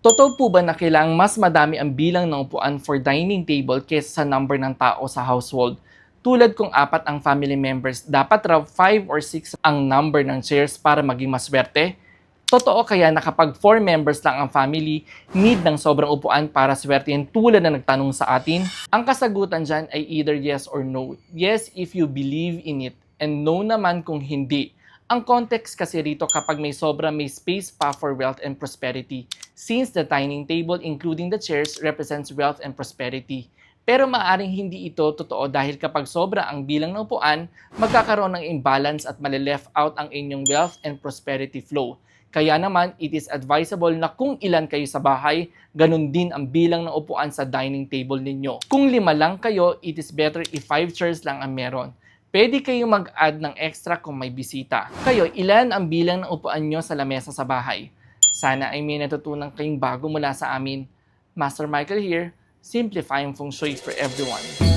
Totoo po ba na kailangang mas madami ang bilang ng upuan for dining table kaysa sa number ng tao sa household? Tulad kung apat ang family members, dapat raw 5 or 6 ang number ng chairs para maging maswerte? Totoo kaya na kapag 4 members lang ang family, need ng sobrang upuan para swertein tulad na nagtanong sa atin? Ang kasagutan dyan ay either yes or no. Yes if you believe in it, and no naman kung hindi. Ang context kasi rito kapag may sobra may space pa for wealth and prosperity since the dining table including the chairs represents wealth and prosperity. Pero maaring hindi ito totoo dahil kapag sobra ang bilang ng upuan, magkakaroon ng imbalance at mali-left out ang inyong wealth and prosperity flow. Kaya naman, it is advisable na kung ilan kayo sa bahay, ganun din ang bilang ng upuan sa dining table ninyo. Kung lima lang kayo, it is better if 5 chairs lang ang meron. Pwede kayong mag-add ng extra kung may bisita. Kayo, ilan ang bilang ng upuan nyo sa lamesa sa bahay? Sana ay may natutunan kayong bago mula sa amin. Master Michael here, simplifying feng shui for everyone.